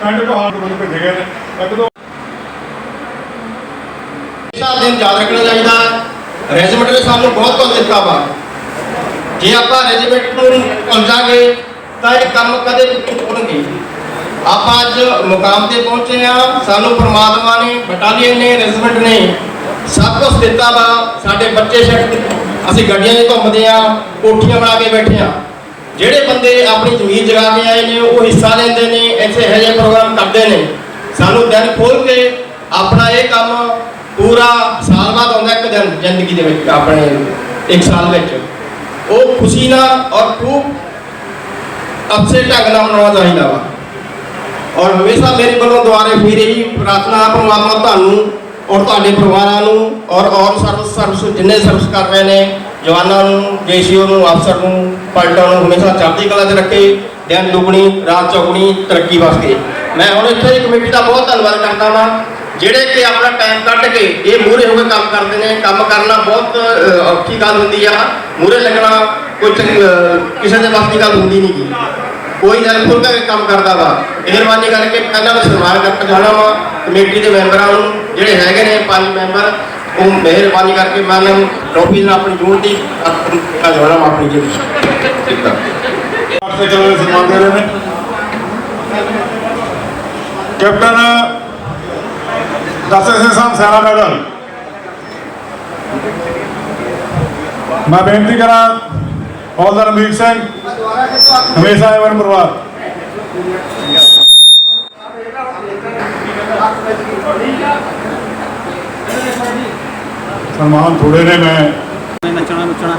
ਪਿੰਡ ਕਹਾਣ ਤੋਂ ਭੇਜੇ ਗਏ ਨੇ। ਇੱਕ ਦੋ ਹਮੇਸ਼ਾ ਦਿਨ ਯਾਦ ਰੱਖਣਾ ਚਾਹੀਦਾ ਰੈਜੀਮੈਂਟ ਨੇ ਸਾਨੂੰ ਬਹੁਤ ਕੁਝ ਦਿੱਤਾ ਵਾ ਜੇ ਆਪਾਂ ਰੈਜੀਮੈਂਟ ਨੂੰ ਭੁੱਲਾਂਗੇ, ਤਾਂ ਇਹ ਕੰਮ ਕਦੇ ਨਹੀਂ ਹੋਣਗੇ। ਆਪਾਂ ਅੱਜ ਮੁਕਾਮ ਤੇ ਪਹੁੰਚੇ ਆ ਸਾਨੂੰ ਪ੍ਰਮਾਤਮਾ ਨੇ, ਬਟਾਲੀਅਨ ਨੇ ਰੈਜੀਮੈਂਟ ਨੇ ਸਭ ਕੁਝ ਦਿੱਤਾ ਵਾ। ਸਾਡੇ ਬੱਚੇ ਸ਼ਕਤ ਅਸੀਂ ਗੱਡੀਆਂ 'ਚ ਘੁੰਮਦੇ ਆ, ਕੋਠੀਆਂ ਬਣਾ ਕੇ ਬੈਠੇ ਆ। ਜਿਹੜੇ ਬੰਦੇ ਆਪਣੀ ਜ਼ਮੀਨ ਜਗਾ ਕੇ ਆਏ ਨੇ, ਉਹ ਹਿੱਸਾ ਲੈਂਦੇ ਨੇ, ਇੱਥੇ ਇਹੋ ਜਿਹੇ ਪ੍ਰੋਗਰਾਮ ਕਰਦੇ ਨੇ। ਸਾਨੂੰ ਦਿਨ ਖੋਲ ਕੇ ਆਪਣਾ ਇਹ ਕੰਮ ਪੂਰਾ ਸਾਲ ਬਾਅਦ ਆਉਂਦਾ ਇੱਕ ਦਿਨ ਜ਼ਿੰਦਗੀ ਦੇ ਵਿੱਚ, ਆਪਣੇ ਇੱਕ ਸਾਲ ਵਿੱਚ। ਉਹ ਖੁਸ਼ੀ ਨਾਲ ਔਰ ਖੂਬ ਅੱਛੇ ਢੰਗ ਨਾਲ ਮਨਾਉਣਾ ਚਾਹੀਦਾ ਵਾ। ਔਰ ਹਮੇਸ਼ਾ ਮੇਰੇ ਵੱਲੋਂ ਦੁਆਰੇ ਫਿਰ ਇਹੀ ਪ੍ਰਾਰਥਨਾ ਹੈ, ਪਰਮਾਤਮਾ ਤੁਹਾਨੂੰ ਔਰ ਤੁਹਾਡੇ ਪਰਿਵਾਰਾਂ ਨੂੰ ਔਰ ਔਰ ਸਰਵਿਸ ਸਰਵਿਸ ਜਿੰਨੇ ਸਰਵਿਸ ਕਰ ਰਹੇ ਨੇ, ਜਵਾਨਾਂ ਨੂੰ, ਜੇਸੀਓ ਨੂੰ, ਅਫਸਰ ਨੂੰ, ਪਲਟਨ ਨੂੰ, ਹਮੇਸ਼ਾ ਚੜ੍ਹਦੀ ਕਲਾ 'ਚ ਰੱਖੇ, ਦਿਨ ਦੁਗਣੀ, ਰਾਤ ਚੌਗਣੀ, ਤਰੱਕੀ ਵਾਸਤੇ। ਮੈਂ ਹੁਣ ਇੱਥੇ ਦੀ ਕਮੇਟੀ ਦਾ ਬਹੁਤ ਧੰਨਵਾਦ ਕਰਦਾ ਵਾਂ, ਜਿਹੜੇ ਕਿ ਆਪਣਾ ਟਾਈਮ ਕੱਢ ਕੇ ਇਹ ਮੂਹਰੇ ਹੋ ਕੇ ਕੰਮ ਕਰਦੇ ਨੇ, ਕੰਮ ਕਰਨਾ ਬਹੁਤ ਔਖੀ ਗੱਲ ਹੁੰਦੀ ਆ। ਮੂਹਰੇ ਲੱਗਣਾ ਕੋਈ ਚੰਗ- ਕਿਸੇ ਦੇ ਵੱਸ ਦੀ ਗੱਲ ਹੁੰਦੀ ਨਹੀਂ ਕੋਈ ਦਿਲ ਖੁੱਲ੍ਹ ਕੇ ਕੰਮ ਕਰਦਾ ਵਾ। ਮਿਹਰਬਾਨੀ ਕਰਕੇ ਪਹਿਲਾਂ ਮੈਂ ਸਨਮਾਨ ਕਰਕੇ ਜਾਣਾ ਵਾ। ਕਮੇਟੀ ਦੇ ਮੈਂਬਰਾਂ ਨੂੰ ਜਿਹੜੇ ਹੈਗੇ ਨੇ ਪੰਜ ਮੈਂਬਰ ਉਹ ਮਿਹਰਬਾਨੀ ਕਰਕੇ ਮੈਂ ਉਹਨਾਂ ਨੂੰ ਟਰੋਫੀ ਨਾਲ ਆਪਣੀ ਜੂਨ ਦੀ ਜਾਣਾ ਵਾ ਆਪਣੀ ਜਿਹੜੀ। ਠੀਕ ਆ। ਤੇ ਚਲੋ ਸਨਮਾਨ ਦੇ ਰਹੇ ਨੇ। ਕੈਪਟਨ ਦਸ ਸਿੰਘ ਸਾਹਿਬ ਸੈਨਾ ਮੈਡਲ। ਮੈਂ ਬੇਨਤੀ ਕਰਾਂ ਹੌਲਦਾਰ ਅਮਰੀਕ ਸਿੰਘ। ਹਮੇਸ਼ਾ ਐਵਨ ਪਰਿਵਾਰ ਸਨਮਾਨ ਥੋੜੇ ਨੇ ਮੈਂ। ਨੱਚਣਾ ਨੱਚਣਾ।